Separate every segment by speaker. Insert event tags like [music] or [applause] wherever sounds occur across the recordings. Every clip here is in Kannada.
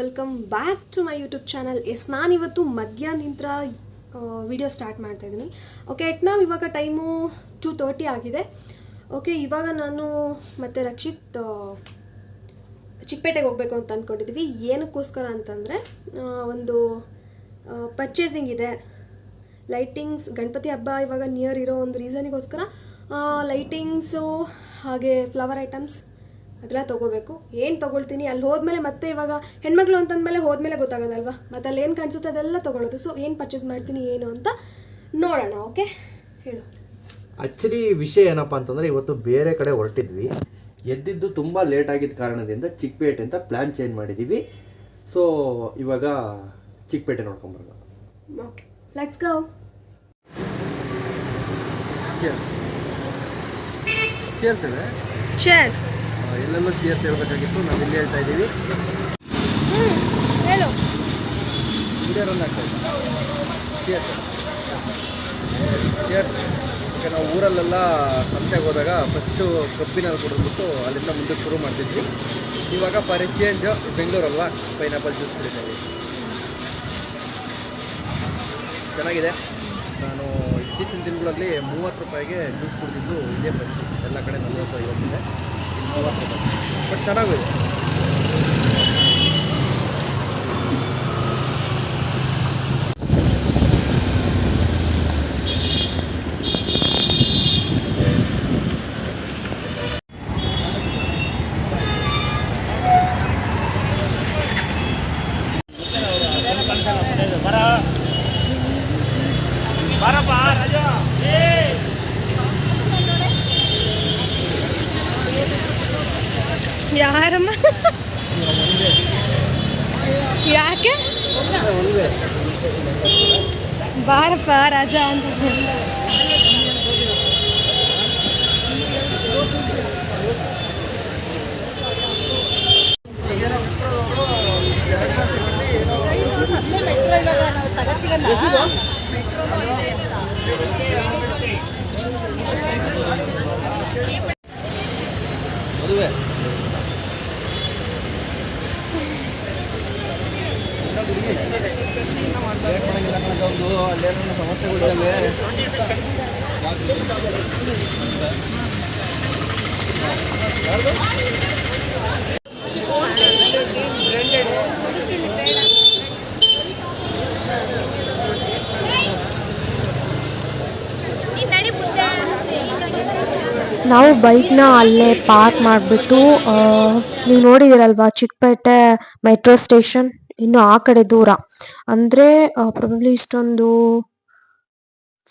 Speaker 1: Welcome back to my YouTube channel yes ನಾನಿವತ್ತು ಮಧ್ಯಾಹ್ನದಿಂದ ವಿಡಿಯೋ ಸ್ಟಾರ್ಟ್ ಮಾಡ್ತಾ ಇದ್ದೀನಿ. ಓಕೆ ಎಟ್ ನಾವು ಇವಾಗ ಟೈಮು ಟೂ ತರ್ಟಿ ಆಗಿದೆ. ಓಕೆ ಇವಾಗ ನಾನು ಮತ್ತು ರಕ್ಷಿತ್ ಚಿಕ್ಕಪೇಟೆಗೆ ಹೋಗಬೇಕು ಅಂತ ಅಂದ್ಕೊಂಡಿದ್ವಿ ಏನಕ್ಕೋಸ್ಕರ ಅಂತಂದರೆ ಒಂದು ಪರ್ಚೇಸಿಂಗ್ ಇದೆ. ಲೈಟಿಂಗ್ಸ್ ಗಣಪತಿ ಹಬ್ಬ ಇವಾಗ ನಿಯರ್ ಇರೋ ಒಂದು ರೀಸನಿಗೋಸ್ಕರ ಲೈಟಿಂಗ್ಸು ಹಾಗೆ ಫ್ಲವರ್ ಐಟಮ್ಸ್ ಅದೆಲ್ಲ ತೊಗೋಬೇಕು. ಏನು ತೊಗೊಳ್ತೀನಿ? ಅಲ್ಲಿ ಹೋದ್ಮೇಲೆ ಮತ್ತೆ ಇವಾಗ ಹೆಣ್ಮಕ್ಳು ಅಂತಂದಮೇಲೆ ಹೋದ್ಮೇಲೆ ಗೊತ್ತಾಗೋದಲ್ವಾ? ಮತ್ತೆ ಅಲ್ಲಿ ಏನು ಕಾಣಿಸುತ್ತೆ ಅದೆಲ್ಲ ತೊಗೊಳೋದು ಸೊ ಏನು ಪರ್ಚೇಸ್ ಮಾಡ್ತೀನಿ ಏನು ಅಂತ ನೋಡೋಣ ಓಕೆ ಹೇಳು.
Speaker 2: ಆ್ಯಕ್ಚುಲಿ ವಿಷಯ ಏನಪ್ಪ ಅಂತಂದರೆ ಇವತ್ತು ಬೇರೆ ಕಡೆ ಹೊರಟಿದ್ವಿ. ಎದ್ದಿದ್ದು ತುಂಬ ಲೇಟ್ ಆಗಿದ್ದ ಕಾರಣದಿಂದ ಚಿಕ್ಕಪೇಟೆ ಅಂತ ಪ್ಲ್ಯಾನ್ ಚೇಂಜ್ ಮಾಡಿದ್ದೀವಿ ಸೊ ಇವಾಗ ಚಿಕ್ಕಪೇಟೆ ನೋಡ್ಕೊಂಬರೋಣ
Speaker 1: okay let's go
Speaker 2: chairs chairs
Speaker 1: chairs
Speaker 2: ಎಲ್ಲೆಲ್ಲೋ ಚೇರ್ಸ್ ಹೇಳ್ಬೇಕಾಗಿತ್ತು ನಾವು ಇಲ್ಲಿ ಹೇಳ್ತಾ ಇದ್ದೀವಿ
Speaker 1: ಹೇಳು.
Speaker 2: ರನ್ ಆಗ್ತಾ ಇದೆ ಚೇರ್ಸ್ ಚೇರ್ಸ್ ಈಗ ನಾವು ಊರಲ್ಲೆಲ್ಲ ಸಂತೆಗೆ ಹೋದಾಗ ಫಸ್ಟು ಕಬ್ಬಿನಲ್ಲಿ ಕುಡಿದ್ಬಿಟ್ಟು ಅಲ್ಲಿಂದ ಮುಂದೆ ಶುರು ಮಾಡ್ತಿದ್ವಿ. ಇವಾಗ ಫಾರ್ ಎಕ್ಸ್ಚೇಂಜ್ ಬೆಂಗಳೂರಲ್ವಾ? ಪೈನಾಪಲ್ ಜ್ಯೂಸ್ ಕುಡಿತೀವಿ ಚೆನ್ನಾಗಿದೆ. ನಾನು ಇತ್ತೀಚಿನ ದಿನಗಳಲ್ಲಿ ಮೂವತ್ತು ರೂಪಾಯಿಗೆ ಜ್ಯೂಸ್ ಕುಡಿದಿದ್ದು ಇದೇ ಫಸ್ಟ್ ಎಲ್ಲ ಕಡೆ ನಲ್ವತ್ತು ಐವತ್ತಿದೆ ಇಲ್ಲಿ ಮೂವತ್ತು ರೂಪಾಯಿ ಬಟ್ ಚೆನ್ನಾಗಿದೆ
Speaker 1: ಯಾರಮ್ಮ ಯಾಕೆ? ಬಾರಪ್ಪ ರಾಜ ಅಂತ
Speaker 2: ಮದುವೆ ಅಲ್ಲೇನೋ ಸಮಸ್ಯೆಗಳಿದ್ದಾವೆ
Speaker 3: ನಾವು ಬೈಕ್ನ ಅಲ್ಲೇ ಪಾರ್ಕ್ ಮಾಡಿಬಿಟ್ಟು ನೀವು ನೋಡಿದಿರಲ್ವಾ ಚಿಕ್ಕಪೇಟೆ ಮೆಟ್ರೋ ಸ್ಟೇಷನ್ ಇನ್ನು ಆ ಕಡೆ ದೂರ. ಅಂದ್ರೆ ಪ್ರಾಬಬ್ಲಿ ಇಷ್ಟೊಂದು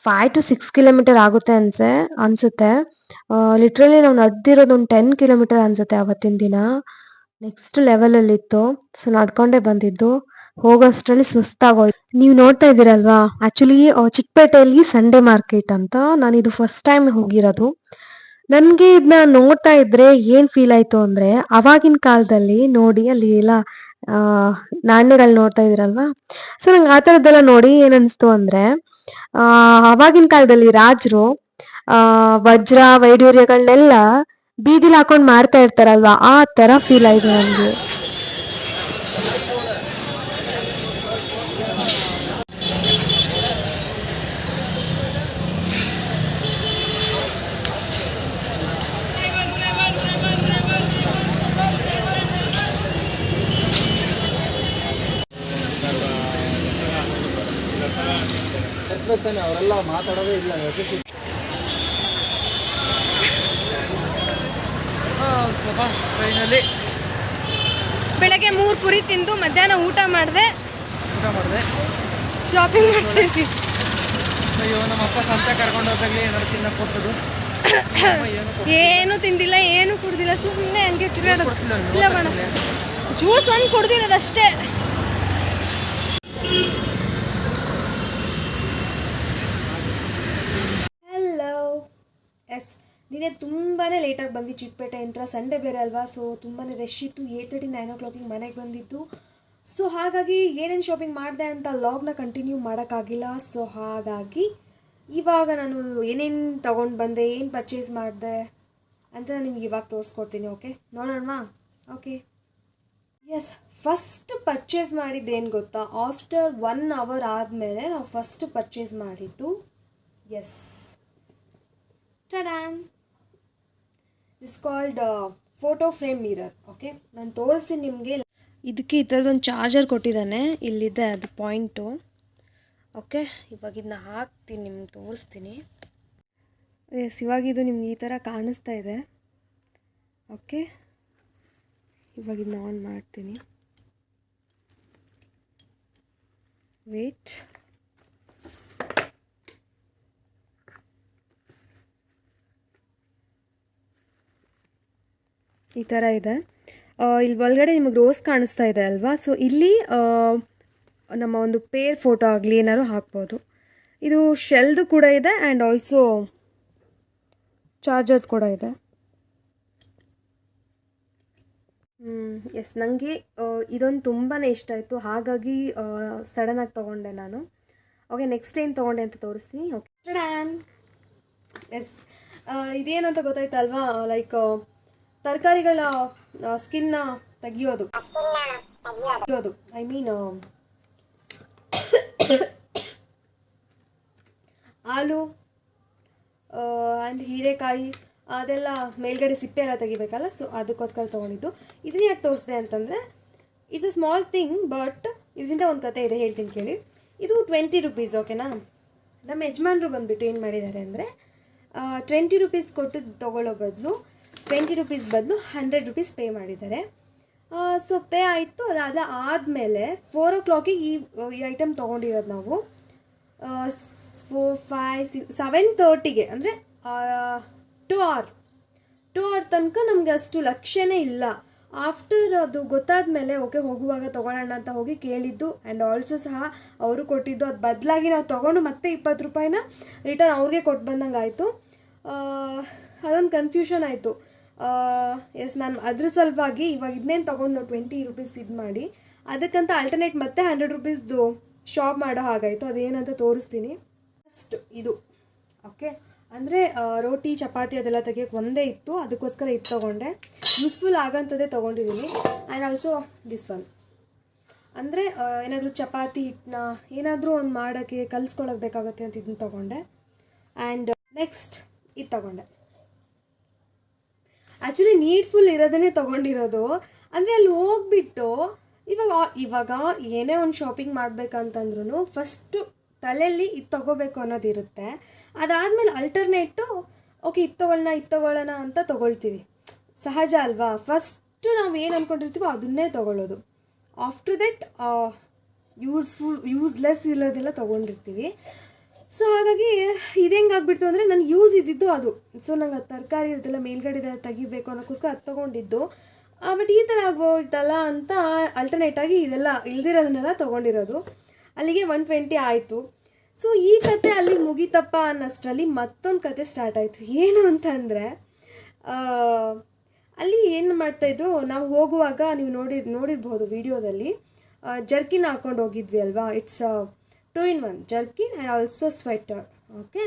Speaker 3: ಫೈವ್ ಟು ಸಿಕ್ಸ್ ಕಿಲೋಮೀಟರ್ ಆಗುತ್ತೆ ಅನ್ಸೆ, ಅನ್ಸುತ್ತೆ. ಲಿಟ್ರಲಿ ನಾವು ನಡೆದಿರೋದು ಒಂದು ಟೆನ್ ಕಿಲೋಮೀಟರ್ ಅನ್ಸುತ್ತೆ ಅವತ್ತಿನ ದಿನ. ನೆಕ್ಸ್ಟ್ ಲೆವೆಲಲ್ಲಿತ್ತು ಸೊ ನಡ್ಕೊಂಡೇ ಬಂದಿದ್ದು. ಹೋಗೋಷ್ಟರಲ್ಲಿ ಸುಸ್ತಾಗೋಯ್ತು. ನೀವು ನೋಡ್ತಾ ಇದ್ದೀರಲ್ವಾ? ಆಕ್ಚುಲಿ ಚಿಕ್ಕಪೇಟೆಯಲ್ಲಿ ಸಂಡೇ ಮಾರ್ಕೆಟ್ ಅಂತ ನಾನು ಇದು ಫಸ್ಟ್ ಟೈಮ್ ಹೋಗಿರೋದು. ನನಗೆ ಇದನ್ನ ನೋಡ್ತಾ ಇದ್ರೆ ಏನ್ ಫೀಲ್ ಆಯ್ತು ಅಂದ್ರೆ, ಅವಾಗಿನ ಕಾಲದಲ್ಲಿ ನೋಡಿ ಅಲ್ಲಿ ಎಲ್ಲ ನಾಣ್ಯಗಳು ನೋಡ್ತಾ ಇದ್ರಲ್ವಾ? ಸೊ ನಂಗೆ ಆ ಥರದ್ದೆಲ್ಲ ನೋಡಿ ಏನನ್ನಿಸ್ತು ಅಂದ್ರೆ ಅವಾಗಿನ ಕಾಲದಲ್ಲಿ ರಾಜರು ವಜ್ರ ವೈಡೂರ್ಯಗಳನ್ನೆಲ್ಲ ಬೀದಿಲಿ ಹಾಕೊಂಡು ಮಾರ್ತಾ ಇರ್ತಾರಲ್ವಾ? ಆ ತರ ಫೀಲ್ ಆಯ್ತು ನನ್ಗೆ
Speaker 2: ಅವರೆಲ್ಲ ಮಾತಾಡೋದೇ ಇಲ್ಲ ಫೈನಲಿ
Speaker 1: ಬೆಳಗ್ಗೆ ಮೂರು ಕುರಿ ತಿಂದು ಮಧ್ಯಾಹ್ನ ಊಟ ಮಾಡಿದೆ.
Speaker 2: ಊಟ ಮಾಡಿದೆ.
Speaker 1: ಶಾಪಿಂಗ್ ಮಾಡ್ತೀವಿ
Speaker 2: ಅಯ್ಯೋ ನಮ್ಮ ಅಪ್ಪ ಸಂತ ಕರ್ಕೊಂಡು ಹೋದಾಗಲೇ ಏನಾದ್ರು ತಿನ್ನಕ್ಕೆ ಕೊಟ್ಟದು
Speaker 1: ಏನು ತಿಂದಿಲ್ಲ ಏನು ಕುಡ್ದಿಲ್ಲ. ಸುಮ್ಮನೆ ಹಂಗೆ ತಿರುಗಾಡೋದು. ಇಲ್ಲ ಜ್ಯೂಸ್ ಒಂದು ಕುಡ್ದಿರೋದಷ್ಟೇ ಹಲೋ ಎಸ್ ನಿನ್ನೆ ತುಂಬಾ ಲೇಟಾಗಿ ಬಂದ್ವಿ ಚಿಕ್ಕಪೇಟೆ ಅಂತ ಸಂಡೇ ಬೇರೆ ಅಲ್ವಾ? ಸೊ ತುಂಬಾ ರಶ್ ಇತ್ತು. ಏಟ್ ತರ್ಟಿ ನೈನ್ ಓ ಕ್ಲಾಕಿಗೆ ಮನೆಗೆ ಬಂದಿದ್ದು. ಸೊ ಹಾಗಾಗಿ ಏನೇನು ಶಾಪಿಂಗ್ ಮಾಡಿದೆ ಅಂತ ಲಾಗ್ನ ಕಂಟಿನ್ಯೂ ಮಾಡೋಕ್ಕಾಗಿಲ್ಲ ಸೊ ಹಾಗಾಗಿ ಇವಾಗ ನಾನು ಏನೇನು ತೊಗೊಂಡು ಬಂದೆ, ಏನು ಪರ್ಚೇಸ್ ಮಾಡಿದೆ ಅಂತ ನಾನು ನಿಮ್ಗೆ ಇವಾಗ ತೋರಿಸ್ಕೊಡ್ತೀನಿ ಓಕೆ ನೋಡೋಣ ಓಕೆ ಎಸ್ ಫಸ್ಟ್ ಪರ್ಚೇಸ್ ಮಾಡಿದ್ದೇನು ಗೊತ್ತಾ? ಆಫ್ಟರ್ ಒನ್ ಅವರ್ ಆದಮೇಲೆ ನಾವು ಫಸ್ಟ್ ಪರ್ಚೇಸ್ ಮಾಡಿದ್ದು yes tada is called photo frame mirror okay ನಾನು ತೋರಿಸ್ತೀನಿ ನಿಮಗೆ. ಇದಕ್ಕೆ ಈ ಥರದೊಂದು ಚಾರ್ಜರ್ ಕೊಟ್ಟಿದ್ದಾನೆ. ಇಲ್ಲಿದೆ ಅದು ಪಾಯಿಂಟು ಓಕೆ ಇವಾಗ ಇದನ್ನ ಹಾಕ್ತೀನಿ, ನಿಮ್ಗೆ ತೋರಿಸ್ತೀನಿ. ಎಸ್ ಇವಾಗ ಇದು ನಿಮ್ಗೆ ಈ ಥರ ಕಾಣಿಸ್ತಾ ಇದೆ. ಓಕೆ ಇವಾಗ ಇದನ್ನ ಆನ್ ಮಾಡ್ತೀನಿ. ವೇಟ್ ಈ ಥರ ಇದೆ. ಇಲ್ಲಿ ಒಳಗಡೆ ನಿಮಗೆ ರೋಸ್ ಕಾಣಿಸ್ತಾ ಇದೆ ಅಲ್ವಾ? ಸೊ ಇಲ್ಲಿ ನಮ್ಮ ಒಂದು ಪೇರ್ ಫೋಟೋ ಆಗಲಿ ಏನಾದ್ರು ಹಾಕ್ಬೋದು. ಇದು ಶೆಲ್ದು ಕೂಡ ಇದೆ ಆ್ಯಂಡ್ ಆಲ್ಸೋ ಚಾರ್ಜರ್ ಕೂಡ ಇದೆ. ಎಸ್ ನನಗೆ ಇದೊಂದು ತುಂಬಾ ಇಷ್ಟ ಆಯಿತು. ಹಾಗಾಗಿ ಸಡನ್ನಾಗಿ ತೊಗೊಂಡೆ ನಾನು. ಓಕೆ ನೆಕ್ಸ್ಟ್ ಏನು ತೊಗೊಂಡೆ ಅಂತ ತೋರಿಸ್ತೀನಿ. ಓಕೆ ಡ್ಯಾನ್ ಎಸ್ ಇದೇನಂತ ಗೊತ್ತಾಯ್ತಲ್ವಾ? ಲೈಕ್ ತರಕಾರಿಗಳ ಸ್ಕಿನ್ನ ತೆಗಿಯೋದು. ತೆಗಿಯೋದು. ಐ ಮೀನ್ ಹಾಲು ಆ್ಯಂಡ್ ಹೀರೆಕಾಯಿ, ಅದೆಲ್ಲ ಮೇಲ್ಗಡೆ ಸಿಪ್ಪೆ ಎಲ್ಲ ತೆಗಿಬೇಕಲ್ಲ ಸೊ ಅದಕ್ಕೋಸ್ಕರ ತೊಗೊಂಡಿದ್ದು. ಇದನ್ನ ಯಾಕೆ ತೋರಿಸಿದೆ ಅಂತಂದರೆ it's a small thing but ಇದರಿಂದ ಒಂದು ಕತೆ ಇದೆ, ಹೇಳ್ತೀನಿ ಕೇಳಿ. ಇದು ಟ್ವೆಂಟಿ ರುಪೀಸ್ ಓಕೆನಾ ನಮ್ಮ ಯಜಮಾನ್ರು ಬಂದುಬಿಟ್ಟು ಏನು ಮಾಡಿದ್ದಾರೆ ಅಂದರೆ ಟ್ವೆಂಟಿ ರುಪೀಸ್ ಕೊಟ್ಟು ತೊಗೊಳ್ಳೋ ಬದಲು ಟ್ವೆಂಟಿ ರುಪೀಸ್ ಬದಲು ಹಂಡ್ರೆಡ್ ರುಪೀಸ್ ಪೇ ಮಾಡಿದ್ದಾರೆ. ಸೊ ಪೇ ಆಯಿತು, ಅದಾದ ಆದಮೇಲೆ ಫೋರ್ ಓ ಕ್ಲಾಕಿಗೆ ಈ ಈ ಐಟಮ್ ತೊಗೊಂಡಿರೋದು ನಾವು. ಫೋರ್ ಫೈವ್ ಸಿಕ್ಸ್ ಸೆವೆನ್ ತರ್ಟಿಗೆ ಅಂದರೆ ಟು ಅವರ್ ಟು ಅವರ್ ತನಕ ನಮಗೆ ಅಷ್ಟು ಲಕ್ಷ್ಯನೇ ಇಲ್ಲ. ಆಫ್ಟರ್ ಅದು ಗೊತ್ತಾದ ಮೇಲೆ ಓಕೆ ಹೋಗುವಾಗ ತೊಗೊಳ್ಳೋಣ ಅಂತ ಹೋಗಿ ಕೇಳಿದ್ದು ಆ್ಯಂಡ್ ಆಲ್ಸೋ ಸಹ ಅವರು ಕೊಟ್ಟಿದ್ದು, ಅದು ಬದಲಾಗಿ ನಾವು ತೊಗೊಂಡು ಮತ್ತೆ ಇಪ್ಪತ್ತು ರೂಪಾಯಿನ ರಿಟರ್ನ್ ಅವ್ರಿಗೆ ಕೊಟ್ಟು ಬಂದಂಗೆ ಆಯಿತು ಅದೊಂದು ಕನ್ಫ್ಯೂಷನ್ ಆಯಿತು. ಎಸ್ ನಾನು ಅದ್ರ ಸಲುವಾಗಿ ಇವಾಗ ಇದನ್ನೇನು ತೊಗೊಂಡು ಟ್ವೆಂಟಿ ರುಪೀಸ್ ಇದು ಮಾಡಿ, ಅದಕ್ಕಂತ ಆಲ್ಟರ್ನೇಟ್ ಮತ್ತೆ ಹಂಡ್ರೆಡ್ ರುಪೀಸ್ದು ಶಾಪ್ ಮಾಡೋ ಹಾಗಾಯಿತು. ಅದೇನಂತ ತೋರಿಸ್ತೀನಿ. ಫಸ್ಟ್ ಇದು ಓಕೆ ಅಂದರೆ ರೋಟಿ, ಚಪಾತಿ ಅದೆಲ್ಲ ತೆಗಿಯೋಕೆ ಒಂದೇ ಇತ್ತು, ಅದಕ್ಕೋಸ್ಕರ ಇದು ತೊಗೊಂಡೆ. ಯೂಸ್ಫುಲ್ ಆಗೋಂಥದ್ದೇ ತೊಗೊಂಡಿದ್ದೀನಿ ಆ್ಯಂಡ್ ಆಲ್ಸೋ ದಿಸ್ ಒನ್ ಅಂದರೆ ಏನಾದರೂ ಚಪಾತಿ ಹಿಟ್ಟನ್ನ ಏನಾದರೂ ಒಂದು ಮಾಡೋಕ್ಕೆ ಕಲಿಸ್ಕೊಳಕ್ಕೆ ಬೇಕಾಗುತ್ತೆ ಅಂತ ಇದನ್ನು ತೊಗೊಂಡೆ. ಆ್ಯಂಡ್ ನೆಕ್ಸ್ಟ್ ಇದು ತೊಗೊಂಡೆ. ಆ್ಯಕ್ಚುಲಿ ನೀಡ್ಫುಲ್ ಇರೋದನ್ನೇ ತೊಗೊಂಡಿರೋದು. ಅಂದರೆ ಅಲ್ಲಿ ಹೋಗ್ಬಿಟ್ಟು ಇವಾಗ ಇವಾಗ ಏನೇ ಒಂದು ಶಾಪಿಂಗ್ ಮಾಡಬೇಕಂತಂದ್ರೂ ಫಸ್ಟು ತಲೆಯಲ್ಲಿ ಇದು ತೊಗೋಬೇಕು ಅನ್ನೋದಿರುತ್ತೆ ಅದಾದಮೇಲೆ ಅಲ್ಟರ್ನೇಟು ಓಕೆ ಇದು ತೊಗೊಳ್ಳೋಣ ಇದು ತೊಗೊಳ್ಳೋಣ ಅಂತ ತೊಗೊಳ್ತೀವಿ. ಸಹಜ ಅಲ್ವಾ? ಫಸ್ಟು ನಾವು ಏನು ಅಂದ್ಕೊಂಡಿರ್ತೀವೋ ಅದನ್ನೇ ತೊಗೊಳ್ಳೋದು. ಆಫ್ಟರ್ ದಟ್ ಯೂಸ್ಫುಲ್ ಯೂಸ್ಲೆಸ್ ಇರೋದೆಲ್ಲ ತೊಗೊಂಡಿರ್ತೀವಿ. ಸೊ ಹಾಗಾಗಿ, ಇದು ಹೆಂಗೆ ಆಗ್ಬಿಡ್ತು ಅಂದರೆ ನನಗೆ ಯೂಸ್ ಇದ್ದಿದ್ದು ಅದು. ಸೊ ನಂಗೆ ಅದು ತರಕಾರಿ ಅದೆಲ್ಲ ಮೇಲ್ಗಡೆ ತೆಗಿಬೇಕು ಅನ್ನೋಕ್ಕೋಸ್ಕರ ಅದು ತೊಗೊಂಡಿದ್ದು. ಬಟ್ ಈ ಥರ ಆಗ್ಬೋಯ್ತಲ್ಲ ಅಂತ ಅಲ್ಟರ್ನೇಟಾಗಿ ಇದೆಲ್ಲ ಇಲ್ದಿರೋದನ್ನೆಲ್ಲ ತೊಗೊಂಡಿರೋದು. ಅಲ್ಲಿಗೆ ಒನ್ ಟ್ವೆಂಟಿ ಆಯಿತು. ಸೊ ಈ ಕತೆ ಅಲ್ಲಿ ಮುಗಿತಪ್ಪ ಅನ್ನೋಷ್ಟರಲ್ಲಿ ಮತ್ತೊಂದು ಕತೆ ಸ್ಟಾರ್ಟ್ ಆಯಿತು. ಏನು ಅಂತಂದರೆ ಅಲ್ಲಿ ಏನು ಮಾಡ್ತಾಯಿದ್ರು ನಾವು ಹೋಗುವಾಗ ನೀವು ನೋಡಿ ನೋಡಿರ್ಬೋದು ವಿಡಿಯೋದಲ್ಲಿ ಜರ್ಕಿನ ಹಾಕ್ಕೊಂಡು ಹೋಗಿದ್ವಿ ಅಲ್ವಾ? It's two in one jerkin and also sweater okay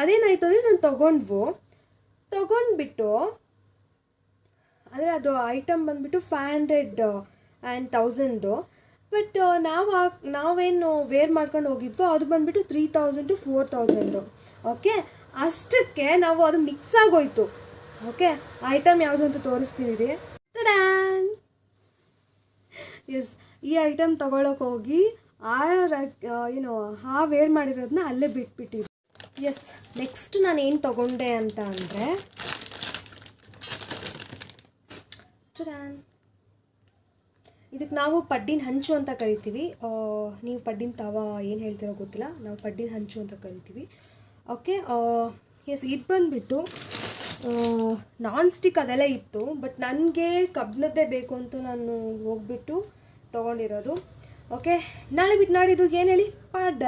Speaker 1: ಅದೇನಾಯಿತು ಅಂದರೆ ನಾನು ತೊಗೊಂಡ್ವು. ತೊಗೊಂಡ್ಬಿಟ್ಟು, ಅಂದರೆ ಅದು ಐಟಮ್ ಬಂದುಬಿಟ್ಟು five hundred and thousand but ನಾವು ಹಾಕ್ ನಾವೇನು ವೇರ್ ಮಾಡ್ಕೊಂಡು ಹೋಗಿದ್ವೋ, ಅದು ಬಂದುಬಿಟ್ಟು three thousand four thousand okay ಅಷ್ಟಕ್ಕೆ ನಾವು ಅದು ಮಿಕ್ಸ್ ಆಗೋಯ್ತು ಓಕೆ ಐಟಮ್ ಯಾವುದು ಅಂತ ತೋರಿಸ್ತೀನಿ ರೀ ಟಡ್ಯಾನ್ ಎಸ್ ಈ ಐಟಮ್ ತೊಗೊಳಕ್ಕೆ ಹೋಗಿ ಆ ಏನು ಆ ವೇರ್ ಮಾಡಿರೋದನ್ನ ಅಲ್ಲೇ ಬಿಟ್ಬಿಟ್ಟಿದ್ದೆ ಎಸ್ ನೆಕ್ಸ್ಟ್ ನಾನು ಏನು ತಗೊಂಡೆ ಅಂತ ಅಂದರೆ ಇದಕ್ಕೆ ನಾವು ಪಡ್ಡಿನ ಹಂಚು ಅಂತ ಕರಿತೀವಿ. ನೀವು ಪಡ್ಡಿನ ತವ ಏನು ಹೇಳ್ತಿರೋ ಗೊತ್ತಿಲ್ಲ. ನಾವು ಪಡ್ಡಿನ ಹಂಚು ಅಂತ ಕರಿತೀವಿ. ಓಕೆ ಎಸ್ ಇದು ಬಂದುಬಿಟ್ಟು ನಾನ್ ಸ್ಟಿಕ್ ಅದೆಲ್ಲ ಇತ್ತು ಬಟ್ ನನಗೆ ಕಬ್ಬಿಣದ್ದೇ ಬೇಕು ಅಂತ ನಾನು ಹೋಗ್ಬಿಟ್ಟು ತೊಗೊಂಡಿರೋದು. ಓಕೆ, ನಾಳೆ ಬಿಟ್ಟು ನಾಡಿದ್ದು ಏನು ಹೇಳಿ? ಪಡ್.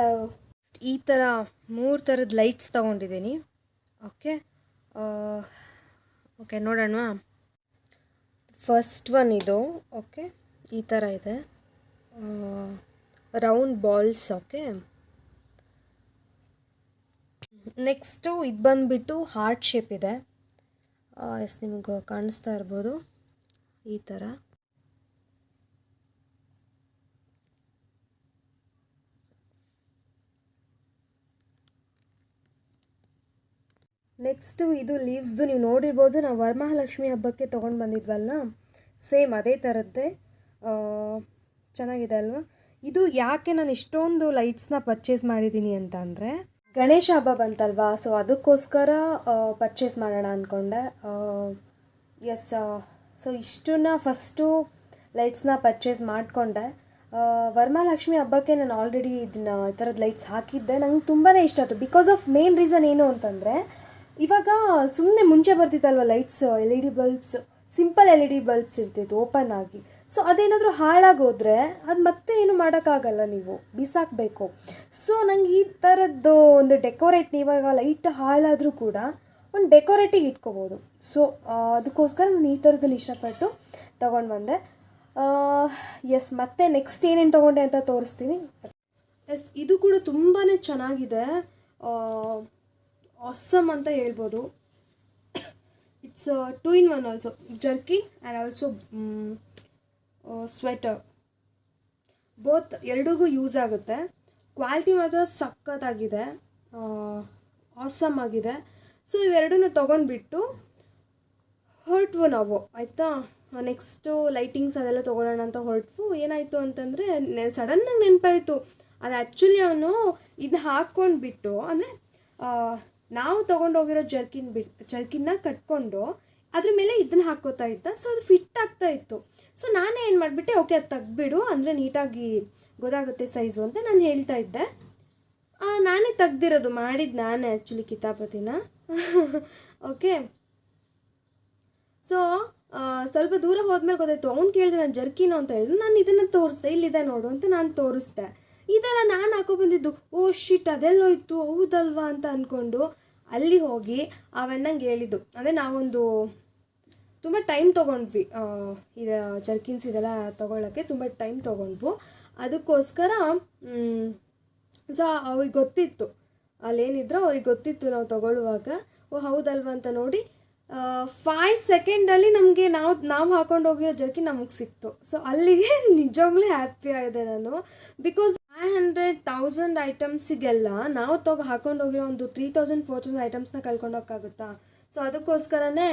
Speaker 1: ಈ ಥರ ಮೂರು ಥರದ ಲೈಟ್ಸ್ ತೊಗೊಂಡಿದ್ದೀನಿ ಓಕೆ ಓಕೆ, ನೋಡೋಣ. ಫಸ್ಟ್ ಒನ್ ಇದು, ಓಕೆ, ಈ ಥರ ಇದೆ. Round balls okay. ನೆಕ್ಸ್ಟು ಇದು ಬಂದುಬಿಟ್ಟು ಹಾರ್ಟ್ ಶೇಪ್ ಇದೆ. ಎಸ್ ನಿಮಗೆ ಕಾಣಿಸ್ತಾ ಇರ್ಬೋದು. ಈ ಥರ ನೆಕ್ಸ್ಟು ಇದು ಲೀವ್ಸ್ದು ನೀವು ನೋಡಿರ್ಬೋದು, ನಾವು ವರಮಹಾಲಕ್ಷ್ಮಿ ಹಬ್ಬಕ್ಕೆ ತೊಗೊಂಡು ಬಂದಿದ್ವಲ್ಲ ಸೇಮ್ ಅದೇ ಥರದ್ದೇ ಚೆನ್ನಾಗಿದೆ ಅಲ್ವಾ? ಇದು ಯಾಕೆ ನಾನು ಇಷ್ಟೊಂದು ಲೈಟ್ಸ್ನ ಪರ್ಚೇಸ್ ಮಾಡಿದ್ದೀನಿ ಅಂತ ಅಂದರೆ ಗಣೇಶ ಹಬ್ಬ ಬಂತಲ್ವಾ? ಸೊ ಅದಕ್ಕೋಸ್ಕರ ಪರ್ಚೇಸ್ ಮಾಡೋಣ ಅಂದ್ಕೊಂಡೆ ಎಸ್ ಸೊ ಇಷ್ಟನ್ನ ಫಸ್ಟು ಲೈಟ್ಸ್ನ ಪರ್ಚೇಸ್ ಮಾಡಿಕೊಂಡೆ. ವರಮಹಾಲಕ್ಷ್ಮಿ ಹಬ್ಬಕ್ಕೆ ನಾನು ಆಲ್ರೆಡಿ ಇದನ್ನ, ಈ ಥರದ ಲೈಟ್ಸ್ ಹಾಕಿದ್ದೆ. ನಂಗೆ ತುಂಬಾ ಇಷ್ಟ ಆಯಿತು. ಬಿಕಾಸ್ ಆಫ್ ಮೇನ್ ರೀಸನ್ ಏನು ಅಂತಂದರೆ ಇವಾಗ ಸುಮ್ಮನೆ ಮುಂಚೆ ಬರ್ತಿತ್ತಲ್ವ lights, L E D bulbs, simple L E D bulbs ಇರ್ತಿತ್ತು ಓಪನ್ ಆಗಿ. ಸೊ ಅದೇನಾದರೂ ಹಾಳಾಗೋದ್ರೆ ಅದು ಮತ್ತೆ ಏನು ಮಾಡೋಕ್ಕಾಗಲ್ಲ ನೀವು, ಬಿಸಾಕಬೇಕು. ಸೊ ನಂಗೆ ಈ ಥರದ್ದು ಒಂದು ಡೆಕೋರೇಟ್ ಇವಾಗ ಲೈಟ್ ಹಾಳಾದರೂ ಕೂಡ ಒಂದು ಡೆಕೋರೇಟಿಗೆ ಇಟ್ಕೋಬೋದು. ಸೊ ಅದಕ್ಕೋಸ್ಕರ ನಾನು ಈ ಥರದಲ್ಲಿ ಇಷ್ಟಪಟ್ಟು ತೊಗೊಂಡು ಬಂದೆ. ಎಸ್ ಮತ್ತೆ ನೆಕ್ಸ್ಟ್ ಏನೇನು ತೊಗೊಂಡೆ ಅಂತ ತೋರಿಸ್ತೀನಿ. ಎಸ್ ಇದು ಕೂಡ ತುಂಬಾ ಚೆನ್ನಾಗಿದೆ. ಆಸಮ್ ಅಂತ ಹೇಳ್ಬೋದು. It's two in one also jerkin and also sweater both ಎರಡಿಗೂ use ಆಗುತ್ತೆ. ಕ್ವಾಲಿಟಿ ಮಾತ್ರ ಸಖತ್ತಾಗಿದೆ. ಆಸಮ್ ಆಗಿದೆ. ಸೊ ಇವೆರಡನ್ನೂ ತೊಗೊಂಡ್ಬಿಟ್ಟು ಹೊರಟ್ವು ನಾವು. ಆಯಿತಾ? ನೆಕ್ಸ್ಟು ಲೈಟಿಂಗ್ಸ್ ಅದೆಲ್ಲ ತೊಗೊಳ್ಳೋಣ ಅಂತ ಹೊರಟ್ವು. ಏನಾಯಿತು ಅಂತಂದರೆ ಸಡನ್ನಾಗಿ ನೆನಪಾಯಿತು. ಅದು ಆ್ಯಕ್ಚುಲಿ ಅವನು ಇದು ಹಾಕ್ಕೊಂಡ್ಬಿಟ್ಟು, ಅಂದರೆ ನಾವು ತೊಗೊಂಡೋಗಿರೋ ಜರ್ಕಿನ್ ಬಿ ಜರ್ಕಿನ್ನ ಕಟ್ಕೊಂಡು ಅದ್ರ ಮೇಲೆ ಇದನ್ನ ಹಾಕ್ಕೋತಾ ಇದ್ದ. ಸೊ ಅದು ಫಿಟ್ ಆಗ್ತಾ ಇತ್ತು. ಸೊ ನಾನೇ ಏನು ಮಾಡಿಬಿಟ್ಟೆ ಓಕೆ ಅದು ತೆಗ್ದುಬಿಡು. ಅಂದರೆ ನೀಟಾಗಿ ಗೊತ್ತಾಗುತ್ತೆ ಸೈಜು ಅಂತ ನಾನು ಹೇಳ್ತಾ ಇದ್ದೆ. ನಾನೇ ತೆಗ್ದಿರೋದು ಮಾಡಿದ್ದು ನಾನೇ ಆ್ಯಕ್ಚುಲಿ ಕಿತಾಪತಿನ. [laughs] ಓಕೆ ಸೊ ಸ್ವಲ್ಪ ದೂರ ಹೋದ್ಮೇಲೆ ಗೊತ್ತಾಯ್ತು, ಅವ್ನು ಕೇಳಿದೆ ನಾನು ಜರ್ಕಿನೋ ಅಂತ ಹೇಳಿದ್ರು. ನಾನು ಇದನ್ನು ತೋರಿಸ್ದೆ, ಇಲ್ಲಿದೆ ನೋಡು ಅಂತ ನಾನು ತೋರಿಸ್ದೆ. ಇದೆಲ್ಲ ನಾನು ಹಾಕೋ ಬಂದಿದ್ದು, ಓ ಶಿಟ್ ಅದೆಲ್ಲೋಯ್ತು, ಹೌದಲ್ವಾ? ಅಂತ ಅಂದ್ಕೊಂಡು ಅಲ್ಲಿ ಹೋಗಿ ಅವಣ್ಣಂಗೆ ಹೇಳಿದ್ದು. ಅಂದರೆ ನಾವೊಂದು ತುಂಬ ಟೈಮ್ ತೊಗೊಂಡ್ವಿ. ಇದು ಜರ್ಕಿನ್ಸ್ ಇದೆಲ್ಲ ತೊಗೊಳಕ್ಕೆ ತುಂಬ ಟೈಮ್ ತೊಗೊಂಡ್ವು. ಅದಕ್ಕೋಸ್ಕರ ಸೊ ಅವ್ರಿಗೆ ಗೊತ್ತಿತ್ತು. ಅಲ್ಲೇನಿದ್ರೋ ಅವ್ರಿಗೆ ಗೊತ್ತಿತ್ತು ನಾವು ತಗೊಳ್ಳುವಾಗ, ಓ, ಹೌದಲ್ವಾ? ಅಂತ ನೋಡಿ ಫೈವ್ ಸೆಕೆಂಡಲ್ಲಿ ನಮಗೆ ನಾವು ನಾವು ಹಾಕೊಂಡು ಹೋಗಿರೋ ಜರ್ಕಿ ನಮಗೆ ಸಿಕ್ತು. ಸೊ ಅಲ್ಲಿಗೆ [laughs] ನಿಜವಾಗ್ಲೂ ಹ್ಯಾಪಿ ಆಗಿದೆ ನಾನು. ಬಿಕಾಸ್ ಹಂಡ್ರೆಡ್ ತೌಸಂಡ್ ಐಟಮ್ಸಿಗೆಲ್ಲ ನಾವು ತೊಗೊ ಹಾಕೊಂಡು ಹೋಗಿರೋ ಒಂದು ತ್ರೀ ತೌಸಂಡ್ ಫೋರ್ ತೌಸಂಡ್ ಐಟಮ್ಸ್ನ ಕಳ್ಕೊಂಡೋಕ್ಕಾಗುತ್ತಾ ಸೊ ಅದಕ್ಕೋಸ್ಕರನೇ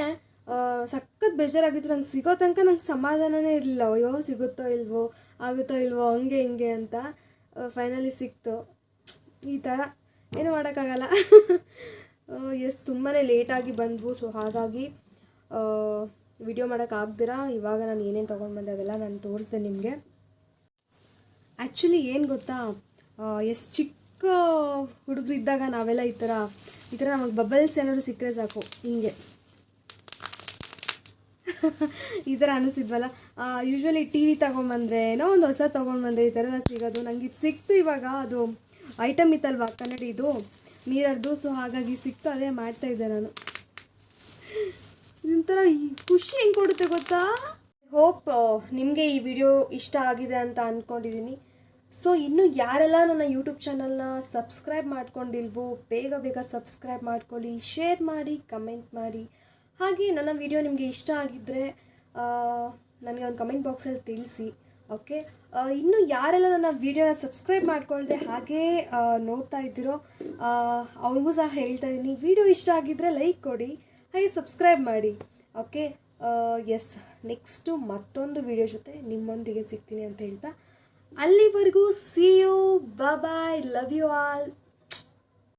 Speaker 1: ಸಖತ್ ಬೇಜಾರಾಗಿತ್ತು ನಂಗೆ ಸಿಗೋ ತನಕ ನಂಗೆ ಸಮಾಧಾನನೇ ಇರಲಿಲ್ಲ. ಅಯ್ಯೋ, ಸಿಗುತ್ತೋ ಇಲ್ವೋ, ಆಗುತ್ತೋ ಇಲ್ವೋ, ಹಂಗೆ ಹಿಂಗೆ ಅಂತ ಫೈನಲಿ ಸಿಕ್ತು. ಈ ಥರ ಏನು ಮಾಡೋಕ್ಕಾಗಲ್ಲ. ಎಸ್ ತುಂಬಾ ಲೇಟಾಗಿ ಬಂದವು. ಸೊ ಹಾಗಾಗಿ ವಿಡಿಯೋ ಮಾಡೋಕ್ಕಾಗ್ದಿರ ಇವಾಗ ನಾನು ಏನೇನು ತೊಗೊಂಡು ಬಂದೆ ಅದೆಲ್ಲ ನಾನು ತೋರಿಸ್ದೆ ನಿಮಗೆ. ಆ್ಯಕ್ಚುಲಿ ಏನು ಗೊತ್ತಾ? ಎಷ್ಟು ಚಿಕ್ಕ ಹುಡುಗರು ಇದ್ದಾಗ ನಾವೆಲ್ಲ ಈ ಥರ ಈ ಥರ ನಮಗೆ ಬಬಲ್ಸ್ ಏನಾದ್ರು ಸಿಕ್ಕರೆ ಸಾಕು, ಹಿಂಗೆ. [laughs] ಈ ಥರ ಅನಿಸ್ತಿದ್ವಲ್ಲ ಯೂಶ್ವಲಿ ಟಿ ವಿ ತೊಗೊಂಬಂದ್ರೆ, ಏನೋ ಒಂದು ಹೊಸ ತೊಗೊಂಡ್ಬಂದ್ರೆ ಈ ಥರ ಎಲ್ಲ ಸಿಗೋದು. ನಂಗೆ ಇದು ಸಿಕ್ತು ಇವಾಗ, ಅದು ಐಟಮ್ ಇತ್ತಲ್ವಾ, ಕನ್ನಡಿದು ಮೀರರ್ದು ಸೊ ಹಾಗಾಗಿ ಸಿಕ್ತು, ಅದೇ ಮಾಡ್ತಾ ಇದ್ದೆ ನಾನು. [laughs] ಇದೊಂಥರ ಖುಷಿ ಹೆಂಗೆ ಕೊಡುತ್ತೆ ಗೊತ್ತಾ? ಹೋಪ್ ನಿಮಗೆ ಈ ವಿಡಿಯೋ ಇಷ್ಟ ಆಗಿದೆ ಅಂತ ಅಂದ್ಕೊಂಡಿದ್ದೀನಿ ಸೊ ಇನ್ನು ಯಾರೆಲ್ಲ ನನ್ನ ಯೂಟ್ಯೂಬ್ ಚಾನಲ್ನ ಸಬ್ಸ್ಕ್ರೈಬ್ ಮಾಡ್ಕೊಂಡಿಲ್ವೋ, ಬೇಗ ಬೇಗ ಸಬ್ಸ್ಕ್ರೈಬ್ ಮಾಡ್ಕೊಳ್ಳಿ ಶೇರ್ ಮಾಡಿ ಕಮೆಂಟ್ ಮಾಡಿ. ಹಾಗೆ ನನ್ನ ವಿಡಿಯೋ ನಿಮಗೆ ಇಷ್ಟ ಆಗಿದ್ದರೆ ನನಗೆ ಒಂದು ಕಮೆಂಟ್ ಬಾಕ್ಸಲ್ಲಿ ತಿಳಿಸಿ ಓಕೆ ಇನ್ನು ಯಾರೆಲ್ಲ ನನ್ನ ವಿಡಿಯೋನ ಸಬ್ಸ್ಕ್ರೈಬ್ ಮಾಡ್ಕೊಳ್ಳದೆ ಹಾಗೇ ನೋಡ್ತಾ ಇದ್ದೀರೋ ಅವ್ರಿಗೂ ಸಹ ಹೇಳ್ತಾ ಇದ್ದೀನಿ. ವಿಡಿಯೋ ಇಷ್ಟ ಆಗಿದ್ದರೆ ಲೈಕ್ ಕೊಡಿ, ಹಾಗೆ ಸಬ್ಸ್ಕ್ರೈಬ್ ಮಾಡಿ ಓಕೆ ಎಸ್ ನೆಕ್ಸ್ಟು ಮತ್ತೊಂದು ವಿಡಿಯೋ ಜೊತೆ ನಿಮ್ಮೊಂದಿಗೆ ಸಿಗ್ತೀನಿ ಅಂತ ಹೇಳ್ತಾ, ಅಲ್ಲಿವರೆಗೂ see you bye love you all